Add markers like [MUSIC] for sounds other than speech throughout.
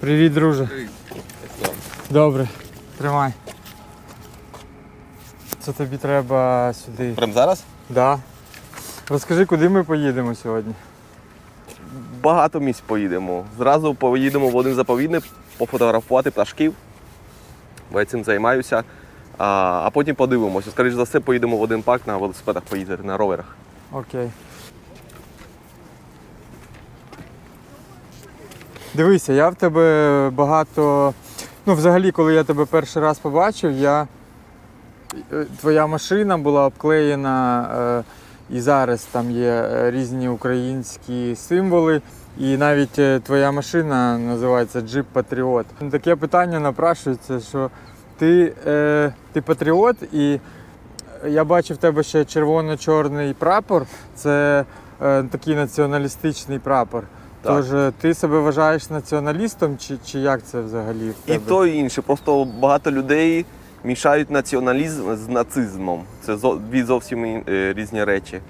Привіт, друже. Добре, тримай. Це тобі треба сюди. Прям зараз? Да. Розкажи, куди ми поїдемо сьогодні? Багато місць поїдемо. Зразу поїдемо в один заповідник пофотографувати пташків. Бо я цим займаюся. А, а потім подивимося. Скоріше за все, поїдемо в один парк на велосипедах поїздити, на роверах. Окей. Дивися, я в тебе багато. Ну, взагалі, коли я тебе перший раз побачив, я. е, Твоя машина була обклеєна, е, і зараз там є е, різні українські символи. І навіть е, твоя машина називається Jeep Patriot. Таке питання напрашується, що ти, е, ти патріот, і я бачив в тебе ще червоно-чорний прапор. Це е, такий націоналістичний прапор. Так. Тож е, ти себе вважаєш націоналістом, чи, чи як це взагалі? В І то і інше. Просто багато людей мішають націоналізм з нацизмом. Це дві зовсім е, різні речі.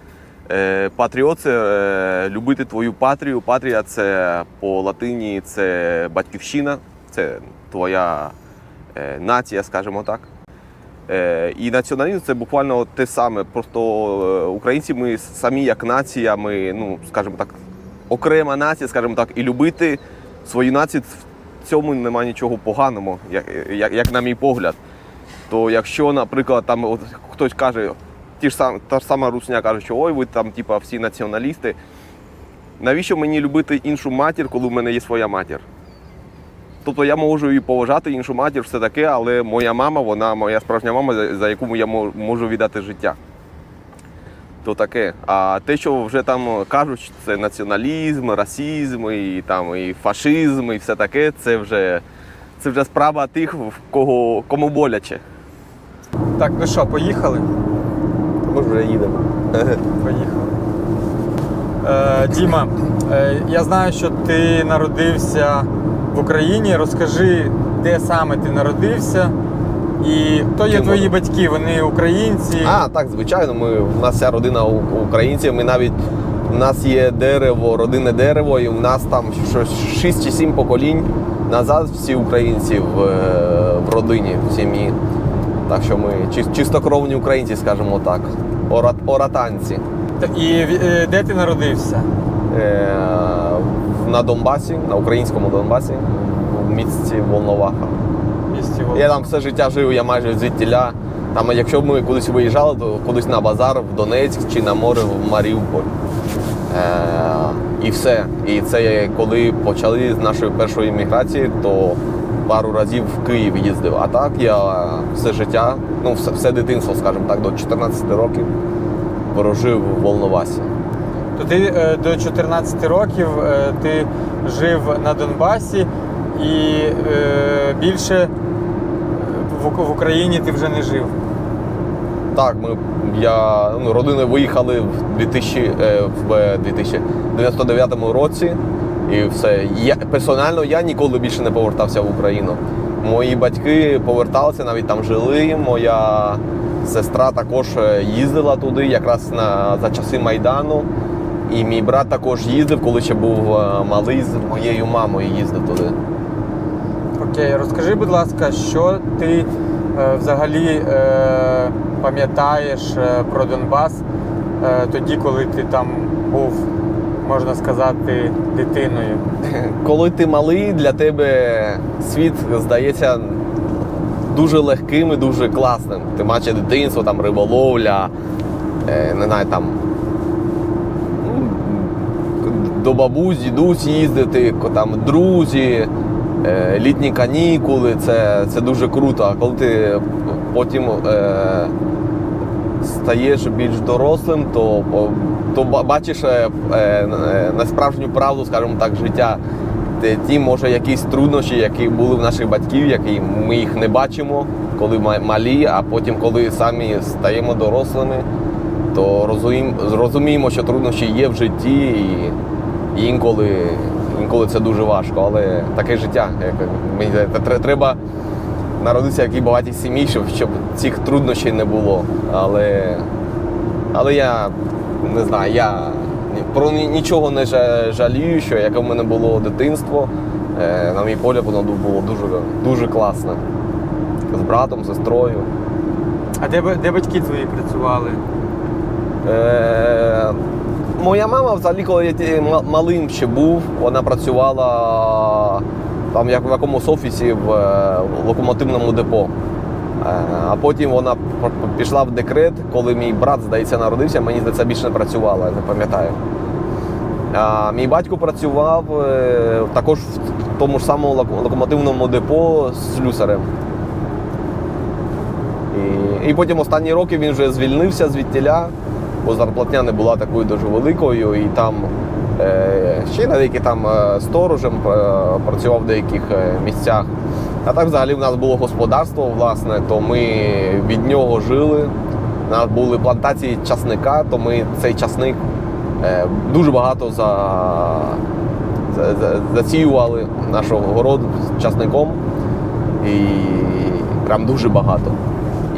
Е, Патріот це любити твою патрію. Патрія це по латині це батьківщина, це твоя нація, скажімо так. І націоналізм це буквально те саме. Просто українці ми самі як нація, ми, ну, скажімо так, окрема нація, скажімо так, і любити свою націю в цьому немає нічого поганого, як, як, як на мій погляд. То якщо, наприклад, там от хтось каже, ті ж сам, та ж сама русня каже, що ой, ви там типа, всі націоналісти. Навіщо мені любити іншу матір, коли в мене є своя матір? Тобто я можу і поважати іншу матір, все таке, але моя мама, вона моя справжня мама, за, яку я можу віддати життя. То таке. А те, що вже там кажуть, що це націоналізм, расізм, і, там, і фашизм, і все таке, це вже, це вже справа тих, в кого, кому боляче. Так, ну що, поїхали? Ми вже їдемо. [LAUGHS] Поїхали. Е, Діма, е, я знаю, що ти народився в Україні. Розкажи, де саме ти народився і хто є Ким твої батьки? Вони українці. А, так, звичайно, ми, у нас вся родина українців. Ми навіть у нас є дерево, родинне дерево, і у нас там щось 6 чи 7 поколінь назад всі українці в, е, в родині, в сім'ї. Так що ми чистокровні українці, скажімо так. Ора, оратанці. Та- І е, де ти народився? Е, на Донбасі, на українському Донбасі, в місті Волноваха. Я там все життя жив, я майже звідтіля. Там, якщо б ми кудись виїжджали, то кудись на базар в Донецьк чи на море в Маріуполь. Е, і все. І це коли почали з нашої першої імміграції, то пару разів в Київ їздив. А так я все життя, ну все, все дитинство, скажімо так, до 14 років прожив в Волновасі. То ти е, до 14 років е, ти жив на Донбасі і е, більше в, в Україні ти вже не жив. Так, ми я ну, родини виїхали в 2000, е, в 2099 році, і все. Я персонально я ніколи більше не повертався в Україну. Мої батьки поверталися, навіть там жили. Моя сестра також е, їздила туди, якраз на за часи майдану. І мій брат також їздив, коли ще був е, малий з моєю мамою їздив туди. Окей, розкажи, будь ласка, що ти е, взагалі е, пам'ятаєш е, про Донбас тоді, коли ти там був, можна сказати, дитиною? [LAUGHS] коли ти малий, для тебе світ здається дуже легким і дуже класним. Ти бачиш дитинство, там риболовля, е, не знаю, там ну, до бабусь, дідусь їздити, там друзі, літні канікули, це, це дуже круто. А коли ти потім е, стаєш більш дорослим, то, то бачиш е, е, на справжню правду, скажімо так, життя. Ті, може, якісь труднощі, які були в наших батьків, які ми їх не бачимо, коли малі, а потім, коли самі стаємо дорослими, то розуміємо, що труднощі є в житті, і інколи, інколи це дуже важко. Але таке життя. Як, мені треба народитися в якій багатій сім'ї, щоб, щоб цих труднощів не було. Але, але я не знаю, я про нічого не жалію, що яке в мене було дитинство. Е, На мій погляд, воно було дуже, дуже класне. З братом, з сестрою. А де, де батьки твої працювали? Е, моя мама, взагалі, коли я малим ще був, вона працювала там як в якомусь офісі в е, локомотивному депо. Е, а потім вона пішла в декрет, коли мій брат, здається, народився, мені здається, більше не працювала, я не пам'ятаю. А мій батько працював е, також в тому ж самому локомотивному депо з слюсарем. І, і потім останні роки він вже звільнився звідтіля, бо зарплатня не була такою дуже великою. І там е, ще на деяких там е, сторожем е, працював в деяких місцях. А так взагалі в нас було господарство, власне, то ми від нього жили. У нас були плантації часника, то ми цей часник дуже багато за, за, за- засіювали нашого городу часником. І прям дуже багато.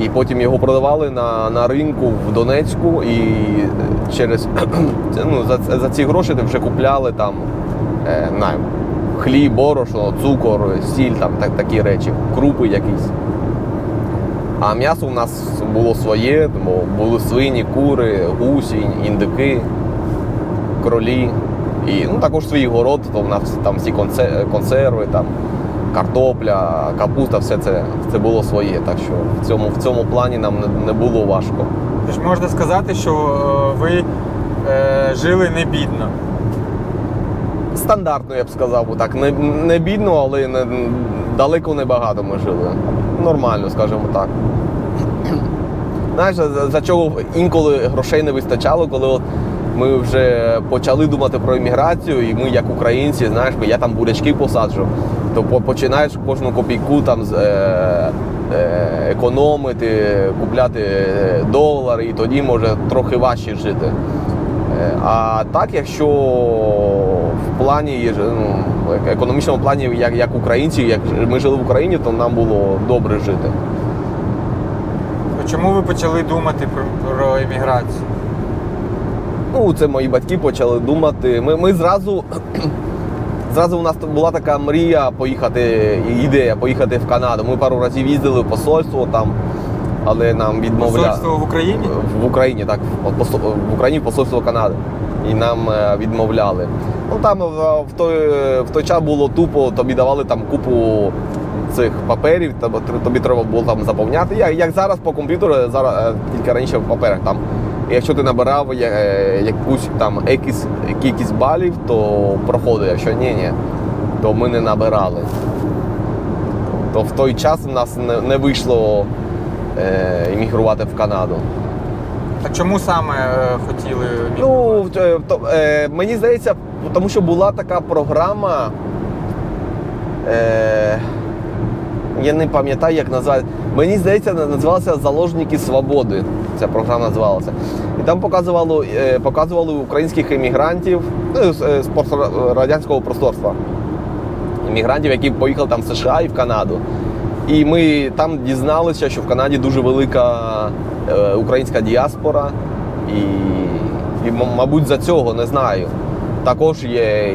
І потім його продавали на, на ринку в Донецьку, і через [CLEARS THROAT] ну, за, за ці гроші вже купляли там е, на, хліб, борошно, цукор, сіль, там так, такі речі, крупи якісь. А м'ясо у нас було своє, бо були свині, кури, гусі, індики, кролі. І ну, також свій город, то в нас там всі консе- консерви, там, картопля, капуста, все це, це було своє. Так що в цьому, в цьому плані нам не, не було важко. Тож можна сказати, що е, ви е, жили не бідно. Стандартно, я б сказав, так. Не, не бідно, але не, далеко не багато ми жили. Нормально, скажімо так. Знаєш, за, за чого інколи грошей не вистачало, коли от ми вже почали думати про імміграцію, і ми, як українці, знаєш, я там бурячки посаджу, то починаєш кожну копійку там е, е, економити, купляти е, долари, і тоді може трохи важче жити. А так, якщо в плані ну, економічному плані, як, як українці, як ми жили в Україні, то нам було добре жити. Чому ви почали думати про, про імміграцію? Ну, це мої батьки почали думати. Ми, ми зразу, [CLEARS THROAT] зразу у нас була така мрія поїхати, ідея поїхати в Канаду. Ми пару разів їздили в посольство там, але нам відмовляли. Посольство в Україні? В Україні, так, в Україні посольство Канади. І нам е, відмовляли. Ну там е, в той, в той час було тупо, тобі давали там купу цих паперів, тобі, треба було там заповняти. Як, як зараз по комп'ютеру, зараз е, тільки раніше в паперах там. Якщо ти набирав е, якусь там якісь кількість балів, то проходив. Якщо ні, ні, то ми не набирали. То в той час в нас не, не вийшло е, іммігрувати в Канаду. А чому саме е, хотіли Ну, е, то, е, мені здається, тому що була така програма. Е, я не пам'ятаю, як назвати. Мені здається, називалася Заложники свободи. Ця програма називалася. І там показували, е, показували українських емігрантів ну, з, е, радянського просторства. Іммігрантів, які поїхали там в США і в Канаду. І ми там дізналися, що в Канаді дуже велика е, українська діаспора. І, і, мабуть, за цього не знаю. Також є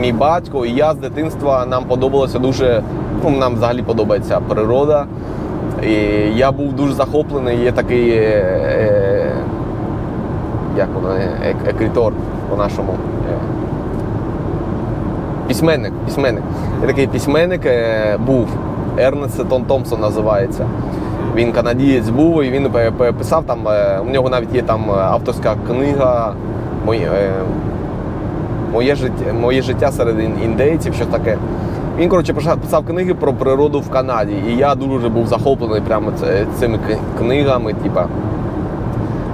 мій батько і я з дитинства нам подобалося дуже. Ну, нам взагалі подобається природа. І я був дуже захоплений. Є такий е, е, як воно, е, ек- екритор по-нашому. Е, письменник, письменник. Є такий письменник е, був. Ернест Сетон Томпсон називається. Він канадієць був і він писав там. е, У нього навіть є там е, авторська книга Моє, е, моє, життя, моє життя серед індейців, що таке. Він, коротше, писав книги про природу в Канаді. І я дуже був захоплений прямо цими книгами, типа,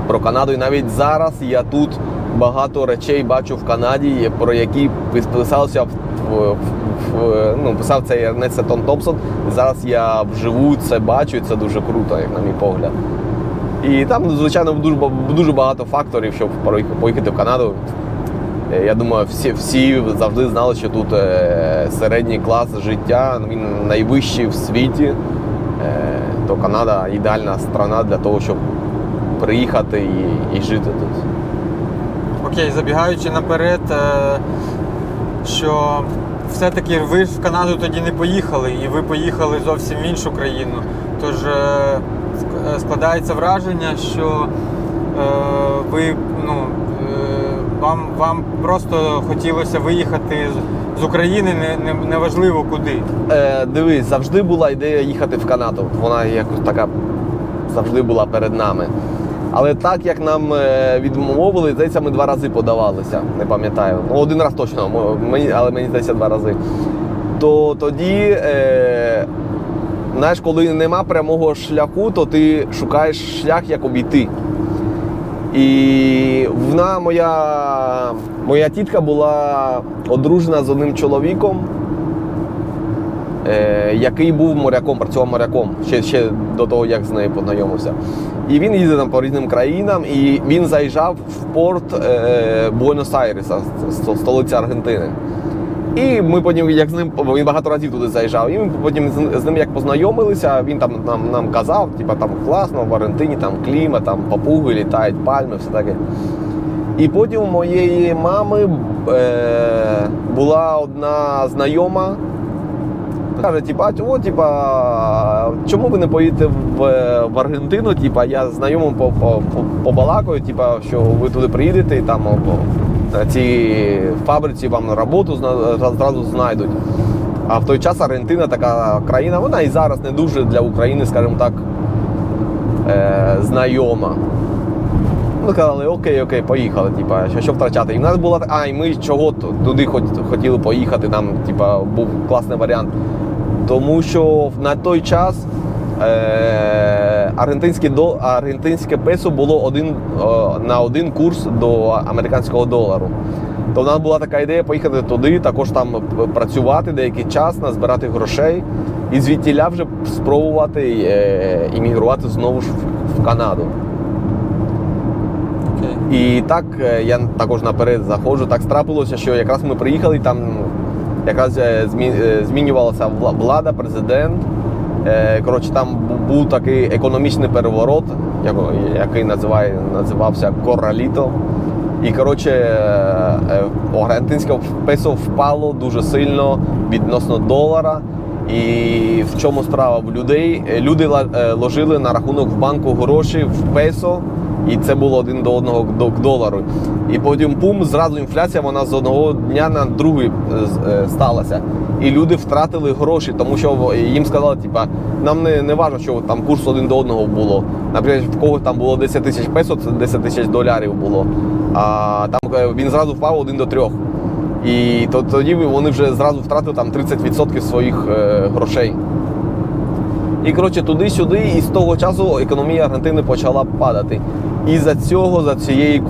про Канаду. І навіть зараз я тут багато речей бачу в Канаді, про які пис- писався в, в, в- ну, писав цей Ернест Томпсон. Зараз я вживу це бачу, і це дуже круто, як на мій погляд. І там, звичайно, дуже, дуже багато факторів, щоб поїхати в Канаду. Е, Я думаю, всі, всі завжди знали, що тут е, середній клас життя, він найвищий в світі. Е, то Канада ідеальна страна для того, щоб приїхати і, і жити тут. Окей, забігаючи наперед, що все-таки ви в Канаду тоді не поїхали, і ви поїхали зовсім в іншу країну. Тож ск- складається враження, що ви ну, вам, вам просто хотілося виїхати з, України, не, не, неважливо куди. Е, дивись, завжди була ідея їхати в Канаду. Вона якось така завжди була перед нами. Але так як нам е, відмовили, здається, ми два рази подавалися. Не пам'ятаю. Ну, один раз точно, але мені здається два рази. То тоді, е, знаєш, коли нема прямого шляху, то ти шукаєш шлях, як обійти. І вона, моя, моя тітка була одружена з одним чоловіком, е, який був моряком, працював моряком ще, ще до того, як з нею познайомився. І він їздив там по різним країнам, і він заїжджав в порт е, Буенос-Айреса, столиця Аргентини. І ми потім, як з ним, він багато разів туди заїжджав. І ми потім з, ним як познайомилися, він там нам, нам казав, типа там класно, в Аргентині там клімат, там папуги літають, пальми, все таке. І потім у моєї мами е, була одна знайома, Каже, типа, о, типа, чому ви не поїдете в, в Аргентину? Типа, я знайомим по, по, по, побалакаю, типа, що ви туди приїдете і там о, цій фабриці вам роботу зразу знайдуть. А в той час Аргентина така країна, вона і зараз не дуже для України, скажімо так, е, знайома. Ну, казали, окей, окей, поїхали, типа, що, що втрачати. І в нас була, а, і ми чого туди хот- хотіли поїхати, нам, типа, був класний варіант. Тому що на той час е, аргентинське, до, аргентинське песо було один, на один курс до американського долару. То в нас була така ідея поїхати туди, також там працювати деякий час, назбирати грошей і звідтіля вже спробувати е, іммігрувати знову ж в, Канаду. Окей. І так е, я також наперед заходжу. Так страпилося, що якраз ми приїхали, там якраз е, змі- е, змінювалася влада, президент. Е, Коротше, там був такий економічний переворот, який називає, називався Кораліто. І коротше, е, е, аргентинське песо впало дуже сильно відносно долара. І в чому справа в людей? Люди ложили на рахунок в банку гроші в песо, і це було один до одного до долару. І потім пум, зразу інфляція, вона з одного дня на другий е, е, сталася. І люди втратили гроші, тому що їм сказали, типа, нам не, не важно, що там курс один до одного було. Наприклад, в когось там було 10 тисяч песо, це 10 тисяч доларів було. А там е, він зразу впав один до трьох. І то, тоді вони вже зразу втратили там 30% своїх грошей. І коротше туди-сюди, і з того часу економія Аргентини почала падати. І за цього, за цієї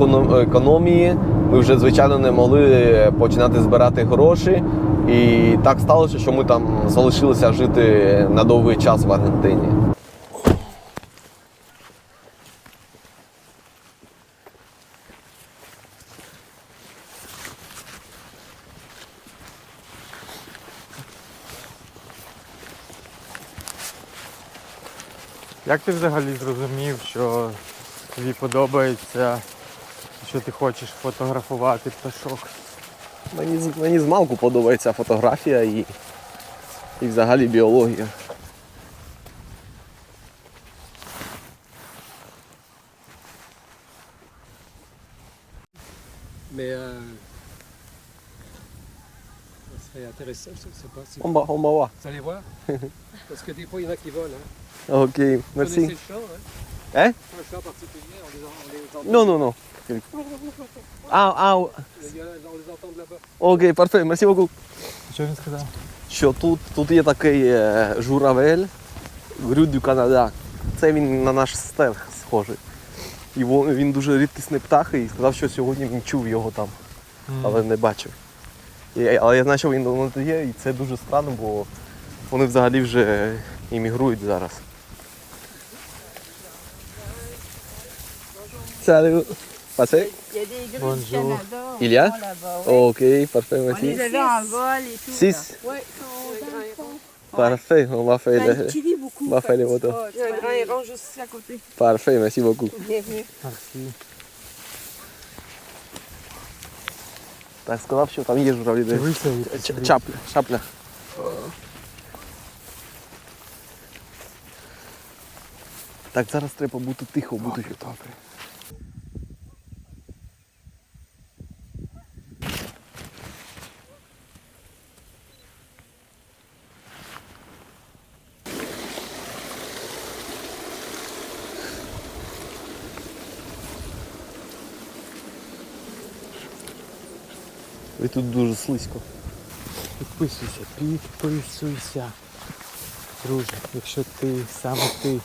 економії, ми вже звичайно не могли починати збирати гроші. І так сталося, що ми там залишилися жити на довгий час в Аргентині. Як ти взагалі зрозумів, що тобі подобається, що ти хочеш фотографувати пташок? Мені, з- мені з малку подобається фотографія і, і взагалі біологія. Mais euh, ça serait intéressant, je sais pas si Омба, омбава. vous allez voir. Parce que des fois, il y en a qui volent. Hein. Окей, Vous connaissez le chant, hein Hein Un chant particulier, on les, on les entend. Ну, ну, ну. А, а, Il y on les entend là-bas. окей, парфе, мерсі beaucoup. Що він сказав? Що тут, тут є такий е, журавель, грюд дю Канада. Це він на наш стелх схожий. І він дуже рідкісний птах і сказав, що сьогодні він чув його там, але не бачив. І, але я знаю, що він є, і це дуже странно, бо вони взагалі вже іммігрують зараз. Salut. Passez. Il y a des grilles Bonjour. du Canada. au Il y a fond, là-bas, ouais. Ok, parfait, On merci. les avait en vol et tout. Six. là. Ouais, ils sont dans le fond. Parfait, on va faire Ben, le... ils crient beaucoup. on va faire les fait que photos. c'est pas- Il y a un grand héron juste ici à côté. Parfait, merci beaucoup. Bienvenue. Мерсі. Так сказав, що там є журавлі. Дивися, Ч- Чапля, шапля. Так, зараз треба бути тихо, бути. добре. Тут дуже слизько. Підписуйся, підписуйся. Друже, якщо ти саме ти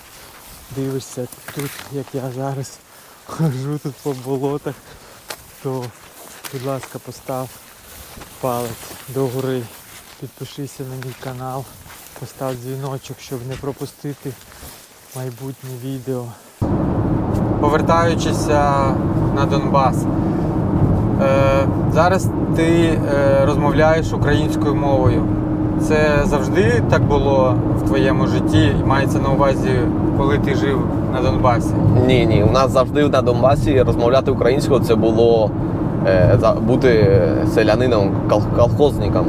дивишся тут, як я зараз хожу тут по болотах, то будь ласка постав палець догори, підпишися на мій канал, постав дзвіночок, щоб не пропустити майбутні відео. Повертаючися на Донбас. Е, зараз ти е, розмовляєш українською мовою. Це завжди так було в твоєму житті, і мається на увазі, коли ти жив на Донбасі. Ні, ні. У нас завжди на Донбасі розмовляти українською це було е, бути селянином, кол- колхозником.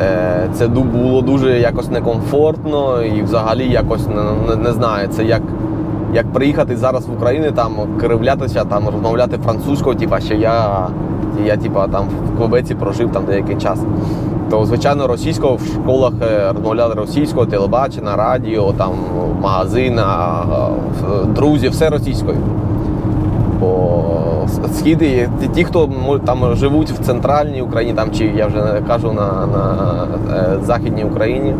Е, це було дуже якось некомфортно і взагалі якось не, не знаю. Це як, як приїхати зараз в Україну, там кривлятися, там розмовляти французькою, типа, що я, я типа, там в Квебеці прожив там деякий час. То, звичайно, російською в школах е, розмовляли російською, телебачення, радіо, там, в- друзі, все російською. Бо східи, ті, хто там живуть в центральній Україні, там, чи я вже кажу на, на е, Західній Україні,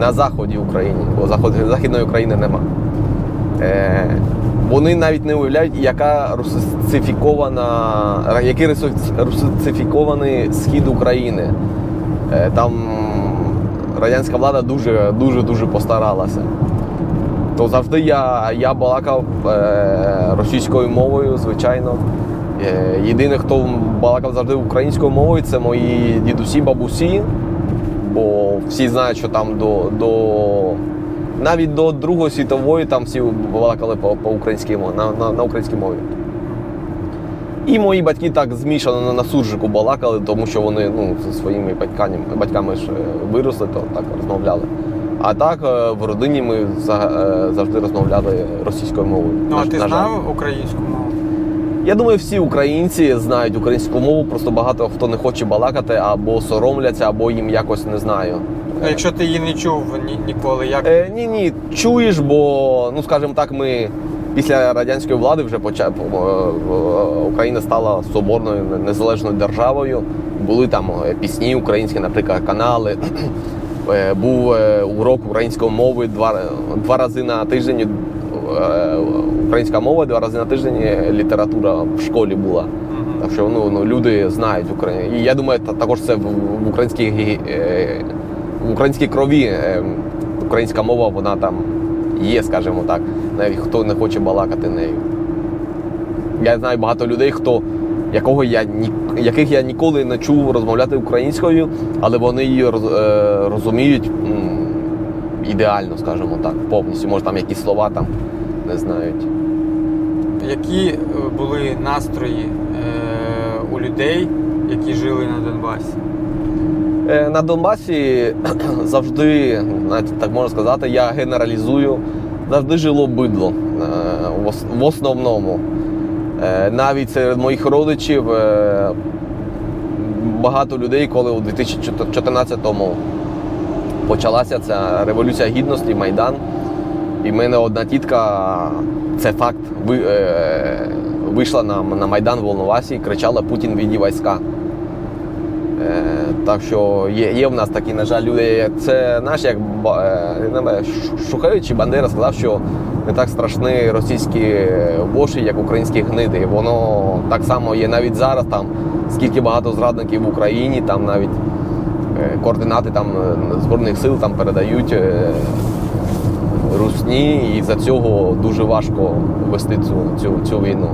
на заході України, бо Західної України нема. Е, вони навіть не уявляють, яка русифікована, який русифікований схід України. Е, Там радянська влада дуже дуже дуже постаралася. То завжди я, я балакав е, російською мовою, звичайно. Єдине, хто балакав завжди українською мовою, це мої дідусі, бабусі. Бо всі знають, що там до, до навіть до Другої світової там всі балакали по, по українській мові, на, на, на українській мові. І мої батьки так змішано на, на суржику балакали, тому що вони ну, зі своїми батьками, батьками ж е, виросли, то так розмовляли. А так е, в родині ми за- е, завжди розмовляли російською мовою. Ну, На- а ти на знав українську мову? Я думаю, всі українці знають українську мову, просто багато хто не хоче балакати, або соромляться, або їм якось не знаю. Ну, якщо ти її не чув ні, ніколи, як Е, ні, ні, чуєш, бо, ну скажімо так, ми після радянської влади вже поча... е, е, Україна стала соборною незалежною державою. Були там е, пісні українські, наприклад, канали. Е, Був е, урок української мови два, два рази на тиждень. е, Українська мова, два рази на тиждень е, література в школі була. Так що ну, ну, люди знають Україну. І я думаю, та- також це в, в українській, е, в українській крові е, українська мова, вона там є, скажімо так, навіть хто не хоче балакати нею. Я знаю багато людей, хто, якого я, яких я ніколи не чув розмовляти українською, але вони її роз, е, розуміють ідеально, скажімо так, повністю. Може там якісь слова там не знають. які е, були настрої е, у людей, які жили на Донбасі? Е, На Донбасі [CLEARS THROAT] завжди, навіть так можна сказати, я генералізую, завжди жило бидло е, в основному. Е, Навіть серед моїх родичів багато людей, коли у 2014-му почалася ця революція гідності, Майдан. І в мене одна тітка, це факт, вийшла на Майдан в Волновасі і кричала Путін віді війська. Е, так що є, є в нас такі, на жаль, люди. Це наш як е, не знаю, Ш- Шухевич чи Бандера сказав, що не так страшні російські воші, як українські гниди. Воно так само є навіть зараз. Там скільки багато зрадників в Україні, там навіть е, координати там е, збройних сил там передають. е, Русні, і за цього дуже важко вести цю, цю, цю війну.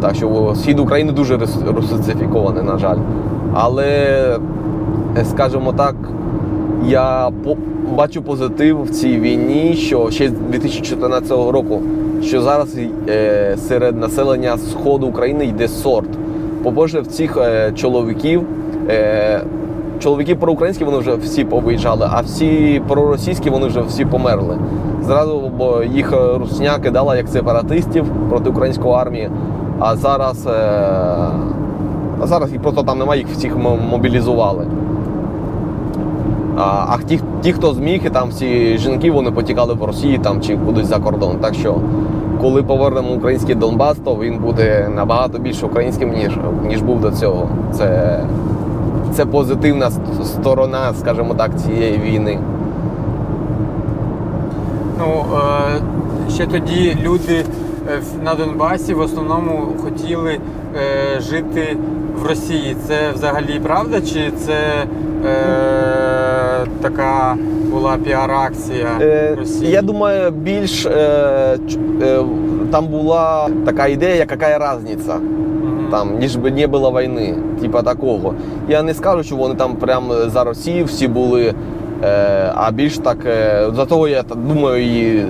Так що схід України дуже рус- русифікований, на жаль. Але, е, скажімо так, я бачу позитив в цій війні, що ще з 2014 року, що зараз е, серед населення Сходу України йде сорт. По-перше, в цих е, чоловіків. Чоловіки проукраїнські вони вже всі повиїжджали, а всі проросійські вони вже всі померли. Зразу бо їх русня кидала як сепаратистів проти української армії. А зараз, а зараз їх просто там немає, їх всіх мобілізували. А, а ті, ті, хто зміг, і там всі жінки вони потікали в Росії там, чи кудись за кордон. Так що, коли повернемо український Донбас, то він буде набагато більш українським, ніж, ніж був до цього. Це, це позитивна сторона, скажімо так, цієї війни. Ну, е, ще тоді люди е, на Донбасі в основному хотіли е, жити в Росії. Це взагалі правда, чи це е, така була піар-акція Е, Росії? я думаю, більш е, е, там була така ідея, яка різниця. Там, ніж би не було війни, типа такого. Я не скажу, що вони там прям за Росію всі були, е, а більш так, е, за того я думаю, і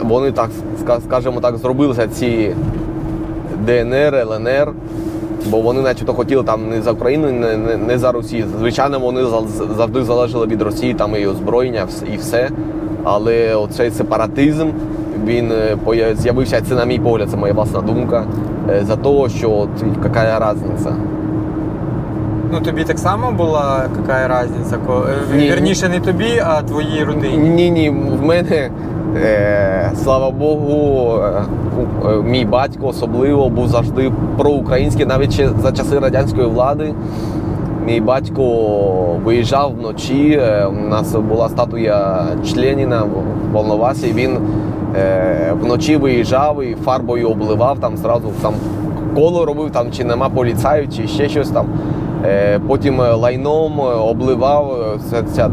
вони так, ска- скажімо так, зробилися ці ДНР, ЛНР. Бо вони начебто хотіли там не за Україну, не, не, не за Росію. Звичайно, вони завжди залежали від Росії, там і озброєння, і все. Але оцей сепаратизм він е, з'явився, це на мій погляд, це моя власна думка. е, За того, що яка різниця. Ну тобі так само була яка різниця? Е, Ні. Вірніше, не тобі, а твоїй родині. Ні, ні, в мене, е, слава Богу, е, е, мій батько особливо був завжди проукраїнський, навіть ще за часи радянської влади. Мій батько виїжджав вночі. е, У нас була статуя Членіна в Волновасі. Він е, вночі виїжджав і фарбою обливав там зразу там коло робив, там чи нема поліцаїв, чи ще щось там. Е, Потім е, лайном е, обливав це, ця,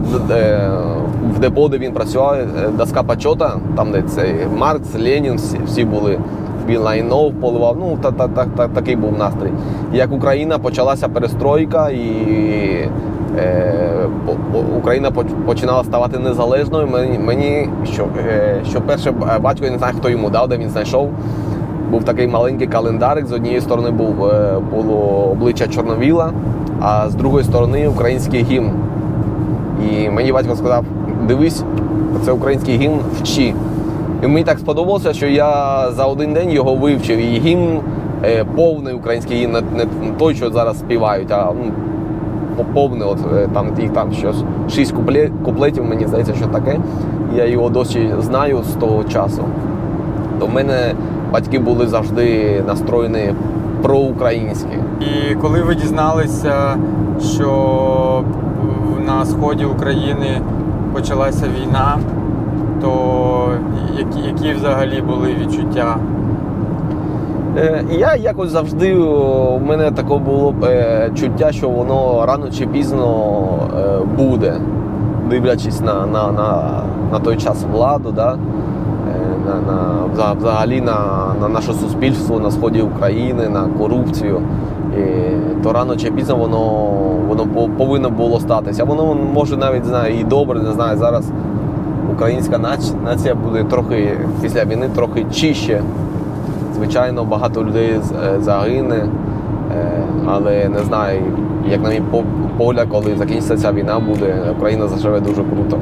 в депо, де він працював, доска почота, там де цей Маркс, Ленін, всі, всі були. Він лайнов поливав. Ну, та, та, та, та, такий був настрій. Як Україна почалася перестройка і е, Україна починала ставати незалежною. Мені що, е, що перше батько, я не знаю, хто йому дав, де він знайшов. Був такий маленький календарик. З однієї сторони був, е, було обличчя Чорновіла, а з другої сторони український гімн. І мені батько сказав: дивись, це український гімн, вчи. І мені так сподобалося, що я за один день його вивчив. І гімн е, повний український гімн, не, той, що зараз співають, а ну, по- повний, от е, там їх там щось шість купле- куплетів, мені здається, що таке. Я його досі знаю з того часу. В мене батьки були завжди настроєні проукраїнські. І коли ви дізналися, що на сході України почалася війна, то які, які взагалі були відчуття? Е, я якось завжди в мене таке було е, чуття, що воно рано чи пізно е, буде, дивлячись на, на, на, на той час владу, да? На, взагалі на, на наше суспільство на сході України, на корупцію. І, то рано чи пізно воно, воно повинно було статися. Воно може навіть знаю, і добре, не знаю, зараз українська нація буде трохи після війни трохи чище. Звичайно, багато людей е, загине, е, але не знаю, як на мій погляд, коли закінчиться ця війна, буде Україна заживе дуже круто.